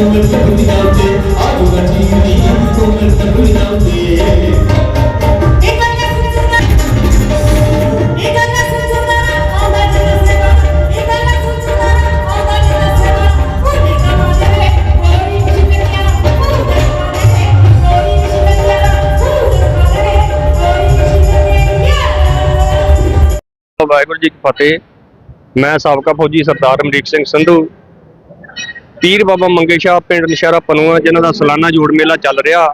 ਦੇ ਕੋਈ ਜਿਵੇਂ ਉਹਨੇ ਕਮਾ ਦੇ ਕੋਈ ਜਿਵੇਂ ਵਾਹਿਗੁਰੂ ਜੀ ਕੀ ਫਤਿਹ। ਮੈਂ ਸਾਬਕਾ ਫੌਜੀ ਸਰਦਾਰ ਅਮਰੀਕ ਸਿੰਘ ਸੰਧੂ ਤੀਰ ਬਾਬਾ ਮੰਗੇ ਸ਼ਾਹ ਪਿੰਡ ਨਸ਼ਹਿਰਾ ਪਨੂਆ, ਜਿਨ੍ਹਾਂ ਦਾ ਸਾਲਾਨਾ ਜੋੜ ਮੇਲਾ ਚੱਲ ਰਿਹਾ।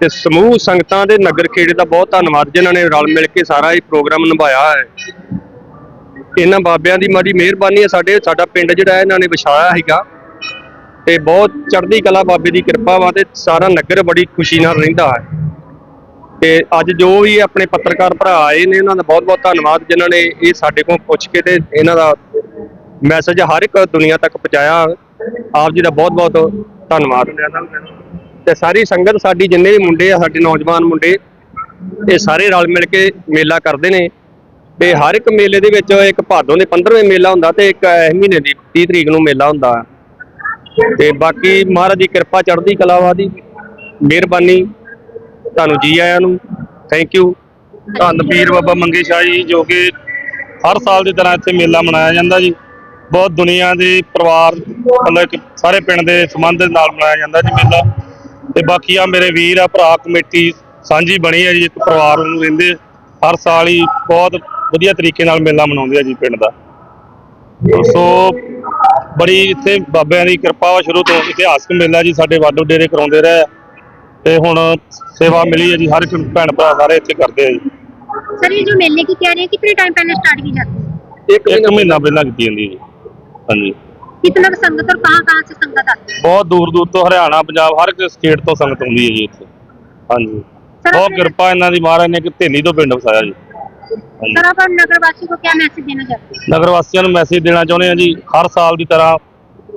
ਤੇ ਸਮੂਹ ਸੰਗਤਾਂ ਦੇ ਨਗਰ ਖੇੜੇ ਦਾ ਬਹੁਤ ਧੰਨਵਾਦ, ਜਿਨ੍ਹਾਂ ਨੇ ਰਲ ਮਿਲ ਕੇ ਸਾਰਾ ਇਹ ਪ੍ਰੋਗਰਾਮ ਨਿਭਾਇਆ ਹੈ। ਇਹਨਾਂ ਬਾਬਿਆਂ ਦੀ ਮਾੜੀ ਮਿਹਰਬਾਨੀ ਹੈ, ਸਾਡੇ ਸਾਡਾ ਪਿੰਡ ਜਿਹੜਾ ਇਹਨਾਂ ਨੇ ਵਿਛਾਇਆ ਹੈਗਾ। ਤੇ ਬਹੁਤ ਚੜ੍ਹਦੀ ਕਲਾ ਬਾਬੇ ਦੀ ਕਿਰਪਾ ਵਾ ਤੇ ਸਾਰਾ ਨਗਰ ਬੜੀ ਖੁਸ਼ੀ ਨਾਲ ਰਹਿੰਦਾ ਹੈ। ਤੇ ਅੱਜ ਜੋ ਵੀ ਆਪਣੇ ਪੱਤਰਕਾਰ ਭਰਾ ਆਏ ਨੇ, ਉਹਨਾਂ ਦਾ ਬਹੁਤ ਬਹੁਤ ਧੰਨਵਾਦ, ਜਿਨ੍ਹਾਂ ਨੇ ਇਹ ਸਾਡੇ ਕੋਲ ਪੁੱਛ ਕੇ ਤੇ ਇਹਨਾਂ ਦਾ ਮੈਸੇਜ ਹਰ ਇੱਕ ਦੁਨੀਆ ਤੱਕ ਪਹੁੰਚਾਇਆ। ਆਪ ਜੀ ਦਾ ਬਹੁਤ ਬਹੁਤ ਧੰਨਵਾਦ। ਤੇ ਸਾਰੀ ਸੰਗਤ ਸਾਡੀ, ਜਿੰਨੇ ਵੀ ਮੁੰਡੇ ਆ, ਸਾਡੇ ਨੌਜਵਾਨ ਮੁੰਡੇ, ਇਹ ਸਾਰੇ ਰਲ ਮਿਲ ਕੇ ਮੇਲਾ ਕਰਦੇ ਨੇ। ਤੇ ਹਰ ਇੱਕ ਮੇਲੇ ਦੇ ਵਿੱਚ ਇੱਕ ਭਾਦੋਂ ਦੇ 15ਵੇਂ ਮੇਲਾ ਹੁੰਦਾ ਤੇ ਇੱਕ ਇਸ ਮਹੀਨੇ ਦੀ 30 ਤਰੀਕ ਨੂੰ ਮੇਲਾ ਹੁੰਦਾ। ਤੇ ਬਾਕੀ ਮਹਾਰਾਜ ਦੀ ਕਿਰਪਾ ਚੜ੍ਹਦੀ ਕਲਾ ਦੀ। ਮਿਹਰਬਾਨੀ। ਤੁਹਾਨੂੰ ਜੀ ਆਇਆਂ ਨੂੰ। ਥੈਂਕ ਯੂ ਧੰਨ ਪੀਰ ਬਾਬਾ ਮੰਗੇ ਸ਼ਾਹ ਜੀ, ਜੋ ਕਿ ਹਰ ਸਾਲ ਦੀ ਤਰ੍ਹਾਂ ਇੱਥੇ ਮੇਲਾ ਮਨਾਇਆ ਜਾਂਦਾ ਜੀ। ਬਹੁਤ ਦੁਨੀਆ ਦੇ ਪਰਿਵਾਰ ਮਤਲਬ ਕਿ ਸਾਰੇ ਪਿੰਡ ਦੇ ਸੰਬੰਧ ਦੇ ਨਾਲ ਮਨਾਇਆ ਜਾਂਦਾ ਜੀ ਮੇਲਾ ਤੇ ਬਾਕੀ ਆ ਮੇਰੇ ਵੀਰ ਆ ਭਰਾ ਕਮੇਟੀ ਸਾਂਝੀ ਬਣੀ ਹੈ ਜੀ ਇੱਕ ਪਰਿਵਾਰ ਨੂੰ ਰਹਿੰਦੇ ਹਰ ਸਾਲ ਹੀ ਬਹੁਤ ਵਧੀਆ ਤਰੀਕੇ ਨਾਲ ਮੇਲਾ ਮਨਾਉਂਦੇ ਆ ਜੀ ਪਿੰਡ ਦਾ ਸੋ ਬੜੀ ਇੱਥੇ ਬਾਬਿਆਂ ਦੀ ਕਿਰਪਾ ਵਾ ਸ਼ੁਰੂ ਤੋਂ ਇਤਿਹਾਸਕ ਮੇਲਾ ਜੀ ਸਾਡੇ ਵਾਡੋ ਡੇਰੇ ਕਰਾਉਂਦੇ ਰਹੇ ਆ। ਤੇ ਹੁਣ ਸੇਵਾ ਮਿਲੀ ਹੈ ਜੀ ਹਰ ਇੱਕ ਭੈਣ ਭਰਾ ਸਾਰੇ ਇੱਥੇ ਕਰਦੇ ਆ ਜੀ सर ये जो मेले की तैयारी है कितने टाइम पहले स्टार्ट की जाती है ਇੱਕ ਇੱਕ ਮਹੀਨਾ ਪਹਿਲਾਂ ਕੀਤੀ ਜਾਂਦੀ ਹੈ ਜੀ ਹਾਂਜੀ कितना संगत और कहाँ कहाँ से संगत आती है ਬਹੁਤ ਦੂਰ ਦੂਰ ਤੋਂ ਹਰਿਆਣਾ ਪੰਜਾਬ ਹਰ ਇੱਕ ਸਟੇਟ ਤੋਂ ਸੰਗਤ ਆਉਂਦੀ ਹੈ ਜੀ ਇੱਥੇ ਹਾਂਜੀ ਬਹੁਤ ਕਿਰਪਾ ਇਹਨਾਂ ਦੀ ਮਹਾਰਾਜ ਨੇ ਕਿ ਢੇਲੀ ਤੋਂ ਪਿੰਡ ਵਸਾਇਆ ਜੀ ਹਾਂਜੀ। सर आप नगरवासी को क्या मैसेज देना चाहते हैं ਨਗਰ ਵਾਸੀਆਂ ਨੂੰ ਮੈਸੇਜ ਦੇਣਾ ਚਾਹੁੰਦੇ ਆ ਜੀ ਹਰ ਸਾਲ ਦੀ ਤਰ੍ਹਾਂ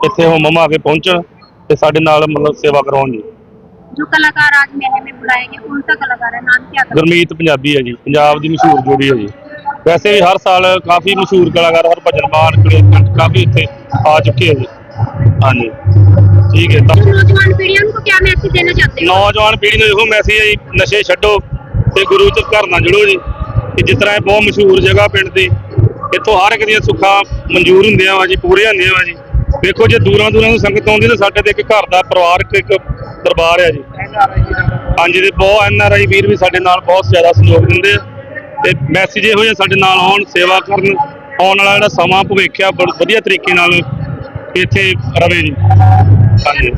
ਇੱਥੇ ਹੁਮਮ ਆ ਕੇ ਪਹੁੰਚਣ ਤੇ ਸਾਡੇ ਨਾਲ ਮਤਲਬ ਸੇਵਾ ਕਰਾਉਣ ਜੀ जो कलाकार आज मेले में बुलाए गए कौन सा कलाकार है नाम क्या ਗੁਰਮੀਤ ਪੰਜਾਬੀ ਹੈ ਜੀ ਪੰਜਾਬ ਦੀ ਮਸ਼ਹੂਰ ਜੋੜੀ ਹੈ ਜੀ ਵੈਸੇ ਵੀ ਹਰ ਸਾਲ ਕਾਫੀ ਮਸ਼ਹੂਰ ਕਲਾਕਾਰ ਹਰਭਜਨ ਮਾਨ ਕਲੇਕੰਠ ਕਾਫੀ ਇੱਥੇ ਆ ਚੁੱਕੇ ਹੈ ਜੀ। ਹਾਂਜੀ। ਠੀਕ ਹੈ ਤਾਂ ਨੌਜਵਾਨ ਪੀੜ੍ਹੀਆਂ ਨੂੰ ਕੀ ਮੈਸੇਜ ਦੇਣਾ ਚਾਹਤੇ ਹੋ? ਨੌਜਵਾਨ ਪੀੜ੍ਹੀ ਨੂੰ ਇਹੋ ਮੈਸੇਜ ਹੈ ਨਸ਼ੇ ਛੱਡੋ ਤੇ ਗੁਰੂ ਚ ਘਰ ਨਾਲ ਜੁੜੋ ਜੀ। ਕਿ ਜਿਸ ਤਰ੍ਹਾਂ ਇਹ ਬਹੁਤ ਮਸ਼ਹੂਰ ਜਗ੍ਹਾ ਪਿੰਡ ਦੀ ਇੱਥੋਂ ਹਰ ਇੱਕ ਦੀਆਂ ਸੁੱਖਾਂ ਮਨਜ਼ੂਰ ਹੁੰਦੀਆਂ ਵਾ ਜੀ ਪੂਰੇ ਹੁੰਦੇ ਵਾ ਜੀ। ਦੇਖੋ ਜੇ ਦੂਰਾਂ ਦੂਰਾਂ ਤੋਂ ਸੰਗਤ ਆਉਂਦੀ ਤਾਂ ਸਾਡੇ ਤੇ ਇੱਕ ਘਰ ਦਾ ਪਰਿਵਾਰਕ ਇੱਕ ਦਰਬਾਰ ਹੈ ਜੀ। ਹਾਂਜੀ ਤੇ ਬਹੁਤ ਐਨ ਆਰ ਆਈ ਵੀਰ ਵੀ ਸਾਡੇ ਨਾਲ ਬਹੁਤ ਜ਼ਿਆਦਾ ਸਹਿਯੋਗ ਦਿੰਦੇ ਆ। ਤੇ ਮੈਸੇਜ ਇਹੋ ਜਿਹਾ ਸਾਡੇ ਨਾਲ ਆਉਣ ਸੇਵਾ ਕਰਨ, ਆਉਣ ਵਾਲਾ ਜਿਹੜਾ ਸਮਾਂ ਭਵਿੱਖ ਆ, ਬੜਾ ਵਧੀਆ ਤਰੀਕੇ ਨਾਲ ਇੱਥੇ ਰਵੇ ਜੀ। ਹਾਂਜੀ